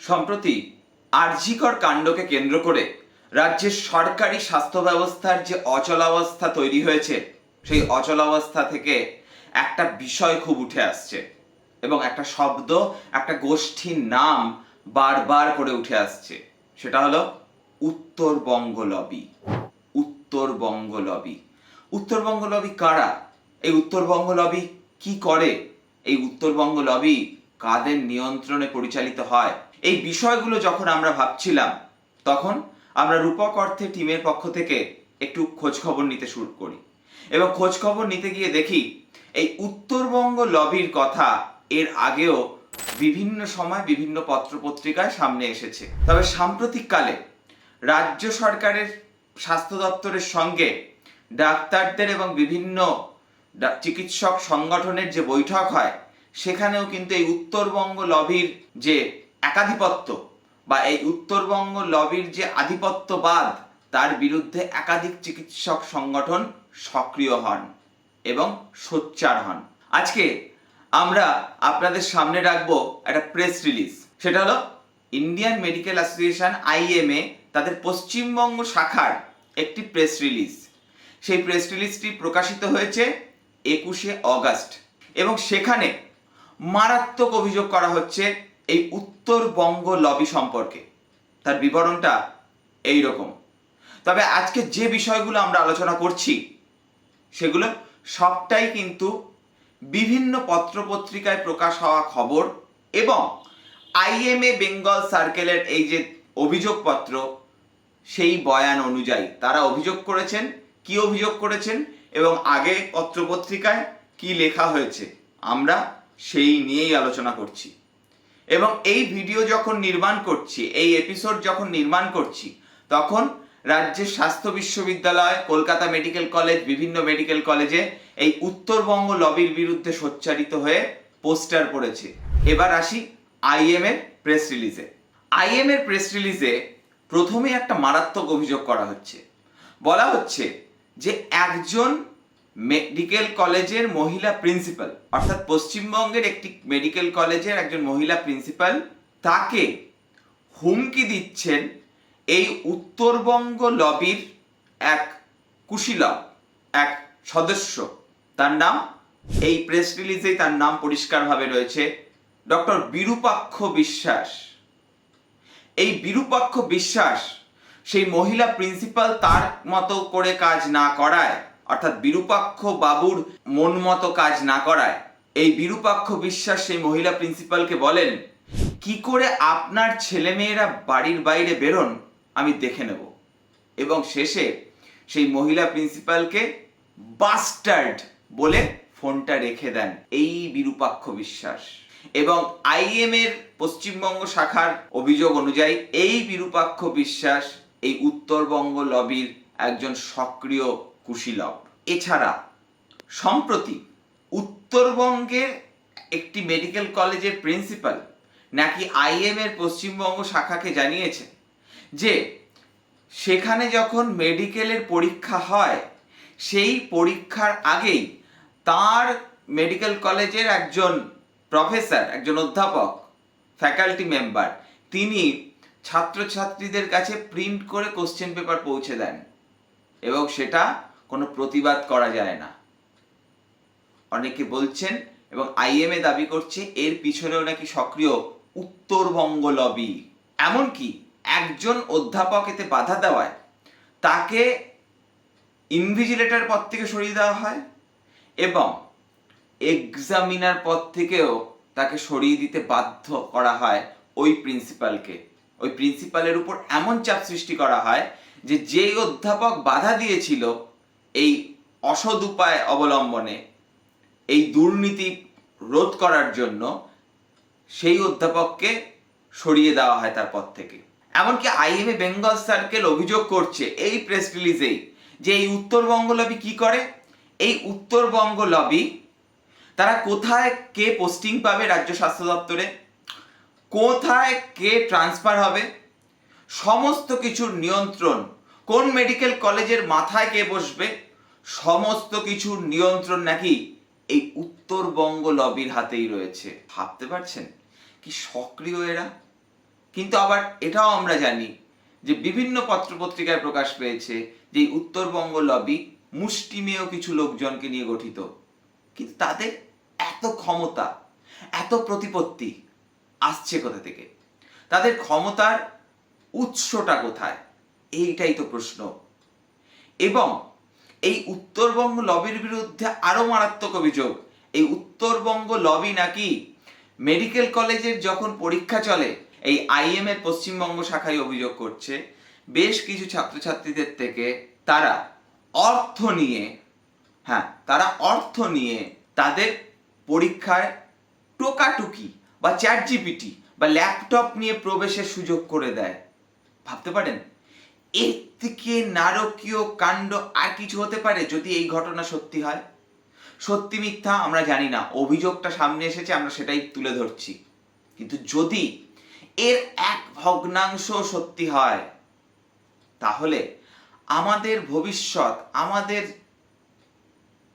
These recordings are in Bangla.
সম্প্রতি আরজিকর কাণ্ডকে কেন্দ্র করে রাজ্যের সরকারি স্বাস্থ্য ব্যবস্থার যে অচলাবস্থা তৈরি হয়েছে, সেই অচলাবস্থা থেকে একটা বিষয় খুব উঠে আসছে এবং একটা শব্দ, একটা গোষ্ঠীর নাম বারবার করে উঠে আসছে। সেটা হলো Uttarbanga lobby. Uttarbanga lobby. Uttarbanga lobby কারা? এই উত্তরবঙ্গ লবি কি করে? এই উত্তরবঙ্গ লবি কাদের নিয়ন্ত্রণে পরিচালিত হয়? এই বিষয়গুলো যখন আমরা ভাবছিলাম, তখন আমরা রূপক অর্থে টিমের পক্ষ থেকে একটু খোঁজ খবর নিতে শুরু করি। এবং খোঁজ খবর নিতে গিয়ে দেখি, এই উত্তরবঙ্গ লবির কথা এর আগেও বিভিন্ন সময় বিভিন্ন পত্রপত্রিকায় সামনে এসেছে। তবে সাম্প্রতিককালে রাজ্য সরকারের স্বাস্থ্য দপ্তরের সঙ্গে ডাক্তারদের এবং বিভিন্ন চিকিৎসক সংগঠনের যে বৈঠক হয়, সেখানেও কিন্তু এই উত্তরবঙ্গ লবির যে একাধিপত্য বা এই উত্তরবঙ্গ লবির যে আধিপত্যবাদ, তার বিরুদ্ধে একাধিক চিকিৎসক সংগঠন সক্রিয় হন এবং সোচ্চার হন। আজকে আমরা আপনাদের সামনে রাখব একটা প্রেস রিলিজ সেটা হলো ইন্ডিয়ান মেডিকেল অ্যাসোসিয়েশন আইএমএ তাদের পশ্চিমবঙ্গ শাখার একটি প্রেস রিলিজ সেই প্রেস রিলিজটি প্রকাশিত হয়েছে একুশে অগাস্ট এবং সেখানে মারাত্মক অভিযোগ করা হচ্ছে এই উত্তরবঙ্গ লবি সম্পর্কে। তার বিবরণটা এই রকম তবে আজকে যে বিষয়গুলো আমরা আলোচনা করছি, সেগুলো সবটাই কিন্তু বিভিন্ন পত্রপত্রিকায় প্রকাশ হওয়া খবর এবং আইএমএ বেঙ্গল সার্কেলের এই যে অভিযোগপত্র, সেই বয়ান অনুযায়ী তারা অভিযোগ করেছেন, কি অভিযোগ করেছেন এবং আগে পত্রপত্রিকায় কি লেখা হয়েছে, আমরা সেই নিয়েই আলোচনা করছি। এবং এই ভিডিও যখন নির্মাণ করছি, এই এপিসোড যখন নির্মাণ করছি, তখন রাজ্যের স্বাস্থ্য বিশ্ববিদ্যালয়, কলকাতা মেডিকেল কলেজ, বিভিন্ন মেডিকেল কলেজে এই উত্তরবঙ্গ লবির বিরুদ্ধে সোচ্চারিত হয়ে পোস্টার পড়েছে। এবার আসি আইএম এর প্রেস রিলিজে আইএম এর প্রেস রিলিজে প্রথমে একটা মারাত্মক অভিযোগ করা হচ্ছে। বলা হচ্ছে যে একজন মেডিকেল কলেজের মহিলা প্রিন্সিপাল অর্থাৎ পশ্চিমবঙ্গের একটি মেডিকেল কলেজের একজন মহিলা প্রিন্সিপাল তাকে হুমকি দিচ্ছেন এই উত্তরবঙ্গ লবির এক কুশীলব, এক সদস্য। তার নাম, এই প্রেস রিলিজেই তার নাম পরিষ্কারভাবে রয়েছে ডক্টর বিরূপাক্ষ বিশ্বাস। এই বিরূপাক্ষ বিশ্বাস সেই মহিলা প্রিন্সিপাল তার মতো করে কাজ না করায় অর্থাৎ বিরূপাক্ষ বাবুর মন মতো কাজ না করায়, এই বিরূপাক্ষ বিশ্বাস সেই মহিলা প্রিন্সিপালকে বলেন, কি করে আপনার ছেলেমেয়েরা বাড়ির বাইরে বেরোন, আমি দেখে নেব। এবং শেষে সেই মহিলা প্রিন্সিপালকে বাস্টার্ড বলে ফোনটা রেখে দেন এই বিরূপাক্ষ বিশ্বাস। এবং আইএম এর পশ্চিমবঙ্গ শাখার অভিযোগ অনুযায়ী এই বিরূপাক্ষ বিশ্বাস এই উত্তরবঙ্গ লবির একজন সক্রিয় কুশীলব। এছাড়া, সম্প্রতি উত্তরবঙ্গের একটি মেডিকেল কলেজের প্রিন্সিপাল নাকি আইএম এর পশ্চিমবঙ্গ শাখাকে জানিয়েছে যে, সেখানে যখন মেডিকেলের পরীক্ষা হয়, সেই পরীক্ষার আগেই তার মেডিকেল কলেজের একজন প্রফেসর, একজন অধ্যাপক, ফ্যাকাল্টি মেম্বার, তিনি ছাত্রছাত্রীদের কাছে প্রিন্ট করে কোশ্চেন পেপার পৌঁছে দেন। এবং সেটা কোনো প্রতিবাদ করা যায় না। অনেকে বলছেন এবং আইএমএ দাবি করছে, এর পিছনেও নাকি সক্রিয় উত্তরবঙ্গ লবি এমনকি একজন অধ্যাপক এতে বাধা দেওয়ায় তাকে ইনভিজিলেটর পদ থেকে সরিয়ে দেওয়া হয় এবং এক্সামিনার পদ থেকেও তাকে সরিয়ে দিতে বাধ্য করা হয় ওই প্রিন্সিপালকে ওই প্রিন্সিপালের উপর এমন চাপ সৃষ্টি করা হয় যে যেই অধ্যাপক বাধা দিয়েছিল এই অসৎ উপায় অবলম্বনে এই দুর্নীতি রোধ করার জন্য সেই অধ্যাপককে সরিয়ে দেওয়া হয় তার পদ থেকে। এমনকি আইএমএ বেঙ্গল সার্কেল অভিযোগ করছে এই প্রেস রিলিজেই যে এই উত্তরবঙ্গ লবি কি করে? এই উত্তরবঙ্গ লবি তারা কোথায় কে পোস্টিং পাবে রাজ্য স্বাস্থ্য দপ্তরে? কোথায় কে ট্রান্সফার হবে? সমস্ত কিছুর নিয়ন্ত্রণ কোন মেডিকেল কলেজের মাথায় কে বসবে? সমস্ত কিছুর নিয়ন্ত্রণ নাকি এই উত্তরবঙ্গ লবির হাতেই রয়েছে। ভাবতে পারছেন? কি সক্রিয় এরা? কিন্তু আবার এটাও আমরা জানি যে বিভিন্ন পত্রপত্রিকায় প্রকাশ পেয়েছে যে উত্তরবঙ্গ লবি মুষ্টিমেয় কিছু লোকজনকে নিয়ে গঠিত। কিন্তু তাদের এত ক্ষমতা, এত প্রতিপত্তি আসছে কোথা থেকে? তাদের ক্ষমতার উৎসটা কোথায়? এইটাই তো প্রশ্ন। এবং এই উত্তরবঙ্গ লবির বিরুদ্ধে আরও মারাত্মক অভিযোগ। এই উত্তরবঙ্গ লবি নাকি মেডিকেল কলেজের যখন পরীক্ষা চলে, এই আইএম এর পশ্চিমবঙ্গ শাখায় অভিযোগ করছে, বেশ কিছু ছাত্রছাত্রীদের থেকে তারা অর্থ নিয়ে হ্যাঁ তারা অর্থ নিয়ে তাদের পরীক্ষায় টোকাটুকি বা চ্যাট জিপিটি বা ল্যাপটপ নিয়ে প্রবেশের সুযোগ করে দেয়। ভাবতে পারেন? এর থেকে নারকীয় কাণ্ড আর কিছু হতে পারে যদি এই ঘটনা সত্যি হয়? সত্যি মিথ্যা আমরা জানি না। অভিযোগটা সামনে এসেছে, আমরা সেটাই তুলে ধরছি। কিন্তু যদি এর এক ভগ্নাংশ সত্যি হয়, তাহলে আমাদের ভবিষ্যৎ, আমাদের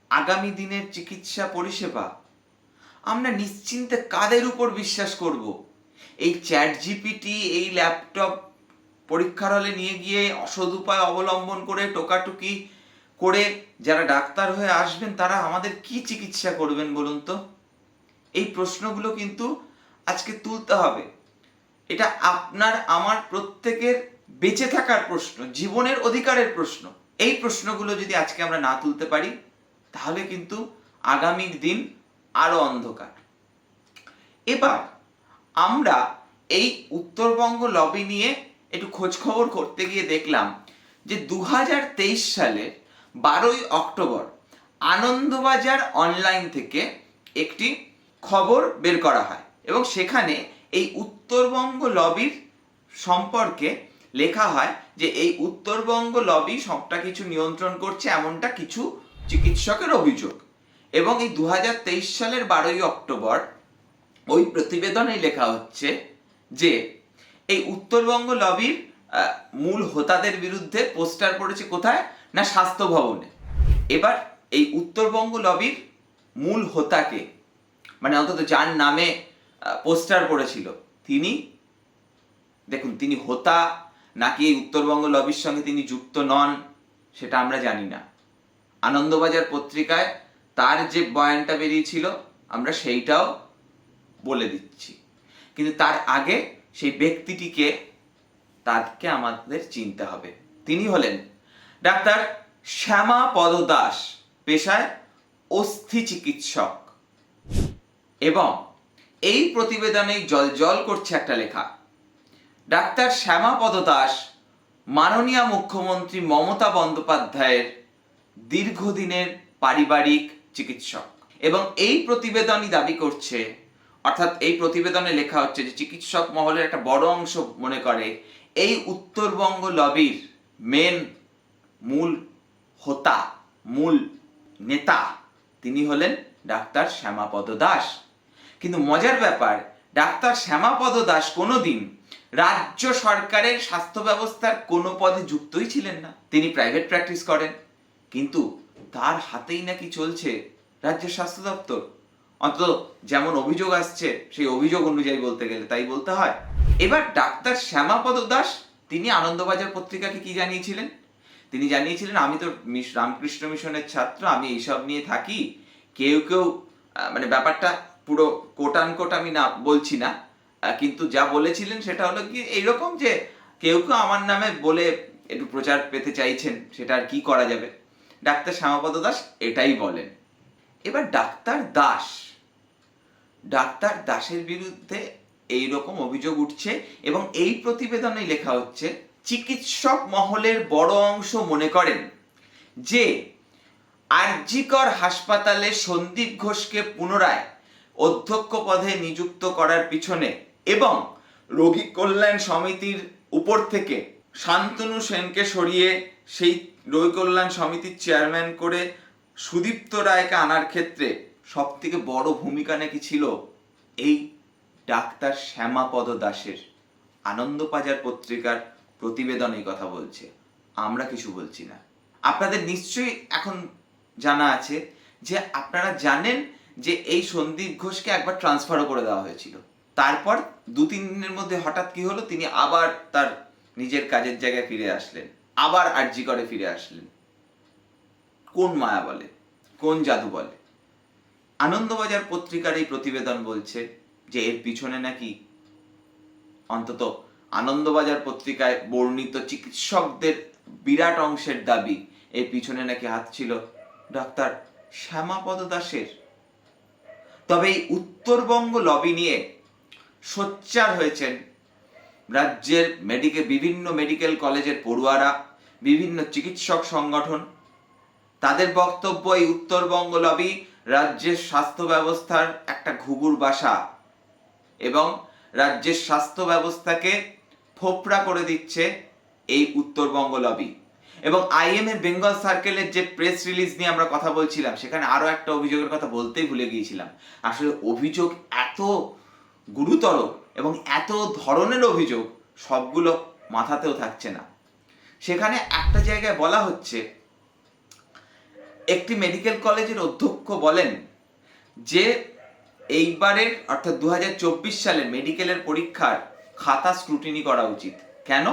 আগামী দিনের চিকিৎসা পরিষেবা, আমরা নিশ্চিন্তে কাদের উপর বিশ্বাস করব? এই চ্যাট জিপিটি, এই ল্যাপটপ পরীক্ষার হলে নিয়ে গিয়ে অসদ উপায় অবলম্বন করে টোকাটুকি করে যারা ডাক্তার হয়ে আসবেন, তারা আমাদের কি চিকিৎসা করবেন বলুন তো? এই প্রশ্নগুলো কিন্তু আজকে তুলতে হবে। এটা আপনার, আমার প্রত্যেকের বেঁচে থাকার প্রশ্ন, জীবনের অধিকারের প্রশ্ন। এই প্রশ্নগুলো যদি আজকে আমরা না তুলতে পারি, তাহলে কিন্তু আগামী দিন আরও অন্ধকার। এবার আমরা এই উত্তরবঙ্গ লবি নিয়ে একটু খোঁজ খবর করতে গিয়ে দেখলাম যে দু হাজার তেইশ সালের বারোই অক্টোবর আনন্দবাজার অনলাইন থেকে একটি খবর বের করা হয় এবং সেখানে এই উত্তরবঙ্গ লবির সম্পর্কে লেখা হয় যে এই উত্তরবঙ্গ লবি সবটা কিছু নিয়ন্ত্রণ করছে এমনটা কিছু চিকিৎসকের অভিযোগ এবং এই দু হাজার তেইশ সালের বারোই অক্টোবর ওই প্রতিবেদনে লেখা হচ্ছে যে এই উত্তরবঙ্গ লবির মূল হোতাদের বিরুদ্ধে পোস্টার পড়েছে কোথায়? না, স্বাস্থ্য ভবনে। এবার এই উত্তরবঙ্গ লবির মূল হোতাকে মানে অন্তত যার নামে পোস্টার পড়েছিল, তিনি, দেখুন, তিনি হোতা, নাকি এই উত্তরবঙ্গ লবির সঙ্গে তিনি যুক্ত নন, সেটা আমরা জানি না। আনন্দবাজার পত্রিকায় তার যে বয়ানটা বেরিয়েছিল, আমরা সেইটাও বলে দিচ্ছি। কিন্তু তার আগে সেই ব্যক্তিটিকে তাকে আমাদের চিনতে হবে। তিনি হলেন ডাক্তার শ্যামা পদ দাস, পেশায় অস্থি চিকিৎসক। এবং এই প্রতিবেদনে জল জল করছে একটা লেখা। ডাক্তার শ্যামাপদ দাস, মাননীয় মুখ্যমন্ত্রী মমতা বন্দ্যোপাধ্যায়ের দীর্ঘদিনের পারিবারিক চিকিৎসক। এবং এই প্রতিবেদনই দাবি করছে অর্থাৎ এই প্রতিবেদনে লেখা হচ্ছে যে চিকিৎসক মহলের একটা বড় অংশ মনে করে, এই উত্তরবঙ্গ লবির মেন মূল হোতা, মূল নেতা, তিনি হলেন ডাক্তার শ্যামাপদ দাস। কিন্তু মজার ব্যাপার, ডাক্তার শ্যামাপদ দাস কোনোদিন রাজ্য সরকারের স্বাস্থ্য ব্যবস্থার কোনো পদে যুক্তই ছিলেন না। তিনি প্রাইভেট প্র্যাকটিস করেন, কিন্তু তার হাতেই নাকি চলছে রাজ্যের স্বাস্থ্য দপ্তর। অন্তত যেমন অভিযোগ আসছে, সেই অভিযোগ অনুযায়ী বলতে গেলে তাই বলতে হয়। এবার ডাক্তার শ্যামাপদ দাস, তিনি আনন্দবাজার পত্রিকাকে কি জানিয়েছিলেন? তিনি জানিয়েছিলেন, আমি তো রামকৃষ্ণ মিশনের ছাত্র, আমি এইসব নিয়ে থাকি। কেউ কেউ মানে ব্যাপারটা পুরো কোটান কোট আমি না, বলছি না। কিন্তু যা বলেছিলেন সেটা হলো কি, এইরকম যে কেউ কেউ আমার নামে বলে একটু প্রচার পেতে চাইছেন, সেটা আর কি করা যাবে? ডাক্তার শ্যামাপদ দাস এটাই বলেন। এবার ডাক্তার দাস। ডাক্তার দাসের বিরুদ্ধে এই রকম অভিযোগ উঠছে এবং এই প্রতিবেদনে লেখা হচ্ছে, চিকিৎসক মহলের বড় অংশ মনে করেন যে আরজিকর হাসপাতালে সন্দীপ ঘোষকে পুনরায় অধ্যক্ষ পদে নিযুক্ত করার পিছনে এবং রোগী কল্যাণ সমিতির উপর থেকে শান্তনু সেনকে সরিয়ে সেই রোগী কল্যাণ সমিতির চেয়ারম্যান করে সুদীপ্ত রায়কে আনার ক্ষেত্রে সব থেকে বড় ভূমিকা নাকি ছিল এই ডাক্তার শ্যামাপদ দাসের আনন্দবাজার পত্রিকার প্রতিবেদনে এই কথা বলছে। আমরা কিছু বলছি না। আপনাদের নিশ্চয়ই এখন জানা আছে যে আপনারা জানেন যে এই সন্দীপ ঘোষকে একবার ট্রান্সফারও করে দেওয়া হয়েছিল। তারপর দু তিন দিনের মধ্যে হঠাৎ কি হলো? তিনি আবার তার নিজের কাজের জায়গায় ফিরে আসলেন। আবার আরজি করে ফিরে আসলেন। কোন মায়া বলে? কোন জাদু বলে? আনন্দবাজার পত্রিকার এই প্রতিবেদন বলছে যে এর পিছনে নাকি অন্তত আনন্দবাজার পত্রিকায় বর্ণিত চিকিৎসকদের বিরাট অংশের দাবি, এর পিছনে নাকি হাত ছিল ডাক্তার শ্যামাপদ দাসের। তবে এই উত্তরবঙ্গ লবি নিয়ে সোচ্চার হয়েছেন রাজ্যের মেডিকেল বিভিন্ন মেডিকেল কলেজের পড়ুয়ারা, বিভিন্ন চিকিৎসক সংগঠন তাদের বক্তব্য এই উত্তরবঙ্গ লবি রাজ্যের স্বাস্থ্য ব্যবস্থার একটা ঘুঘুর বাসা এবং রাজ্যের স্বাস্থ্য ব্যবস্থাকে ফোপড়া করে দিচ্ছে এই উত্তরবঙ্গ লবি। এবং আইএমএ বেঙ্গল সার্কেলের যে প্রেস রিলিজ নিয়ে আমরা কথা বলছিলাম, সেখানে আরও একটা অভিযোগের কথা বলতেই ভুলে গিয়েছিলাম। আসলে অভিযোগ এত গুরুতর এবং এত ধরনের অভিযোগ সবগুলো মাথাতেও থাকছে না। সেখানে একটা জায়গায় বলা হচ্ছে একটি মেডিকেল কলেজের অধ্যক্ষ বলেন যে এইবারের, অর্থাৎ দু সালের মেডিকেলের পরীক্ষার খাতা স্ক্রুটিনি করা উচিত। কেন?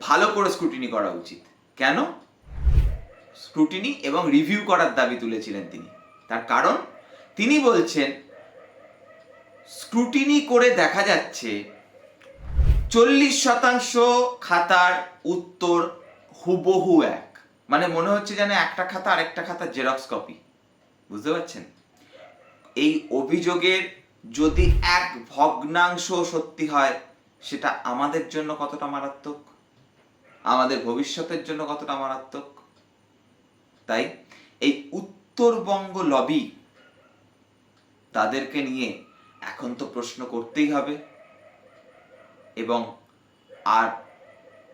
ভালো করে স্ক্রুটিনি করা উচিত। কেন? স্ক্রুটিনি এবং রিভিউ করার দাবি তুলেছিলেন তিনি। তার কারণ, তিনি বলছেন স্ক্রুটিনি করে দেখা যাচ্ছে চল্লিশ শতাংশ খাতার উত্তর হুবহু এক। মানে মনে হচ্ছে যেন একটা খাতা আরেকটা খাতা জেরক্স কপি। বুঝতে পারছেন? এই অভিযোগের যদি এক ভগ্নাংশ সত্যি হয়, সেটা আমাদের জন্য কতটা মারাত্মক? আমাদের ভবিষ্যতের জন্য কতটা মারাত্মক? তাই এই উত্তরবঙ্গ লবি তাদেরকে নিয়ে এখন তো প্রশ্ন করতেই হবে। এবং আর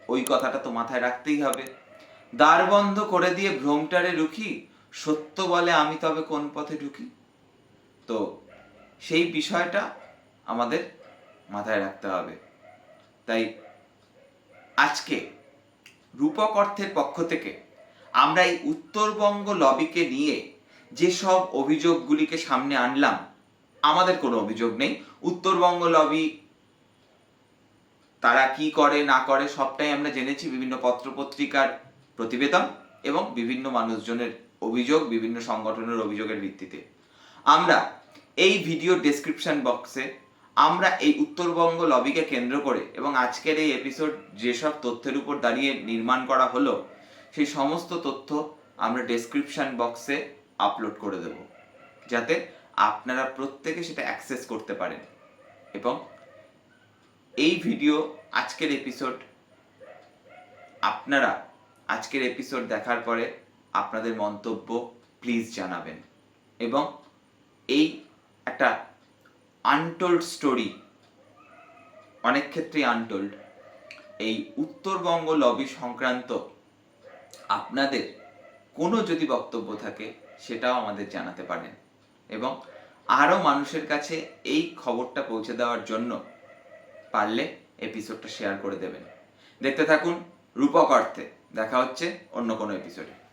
ওই কথাটা তো মাথায় রাখতেই হবে। দ্বার বন্ধ করে দিয়ে ভ্রমটারে রুখি, সত্য বলে আমি তবে কোন পথে ঢুকি? তো সেই বিষয়টা আমাদের মাথায় রাখতে হবে। তাই আজকে রূপক অর্থের পক্ষ থেকে আমরা এই উত্তরবঙ্গ লবিকে নিয়ে যেসব অভিযোগগুলিকে সামনে আনলাম, আমাদের কোনো অভিযোগ নেই। উত্তরবঙ্গ লবি তারা কি করে, না করে, সবটাই আমরা জেনেছি। বিভিন্ন পত্রপত্রিকার প্রতিবেদন এবং বিভিন্ন মানুষজনের অভিযোগ, বিভিন্ন সংগঠনের অভিযোগের ভিত্তিতে। আমরা এই ভিডিও ডেসক্রিপশন বক্সে আমরা এই উত্তরবঙ্গ লবিকে কেন্দ্র করে এবং আজকের এই এপিসোড যেসব তথ্যের উপর দাঁড়িয়ে নির্মাণ করা হলো, সেই সমস্ত তথ্য আমরা ডেসক্রিপশন বক্সে আপলোড করে দেব। যাতে আপনারা প্রত্যেকে সেটা অ্যাক্সেস করতে পারেন। এবং এই ভিডিও আজকের এপিসোড আপনারা আজকের এপিসোড দেখার পরে আপনাদের মন্তব্য প্লিজ জানাবেন। এবং এই একটা আনটোল্ড স্টোরি অনেক ক্ষেত্রেই আনটোল্ড এই উত্তরবঙ্গ লবি সংক্রান্ত আপনাদের কোনো যদি বক্তব্য থাকে সেটাও আমাদের জানাতে পারেন। এবং আরও মানুষের কাছে এই খবরটা পৌঁছে দেওয়ার জন্য পারলে এপিসোডটা শেয়ার করে দেবেন। দেখতে থাকুন রূপক অর্থে। দেখা হচ্ছে অন্য কোনো এপিসোডে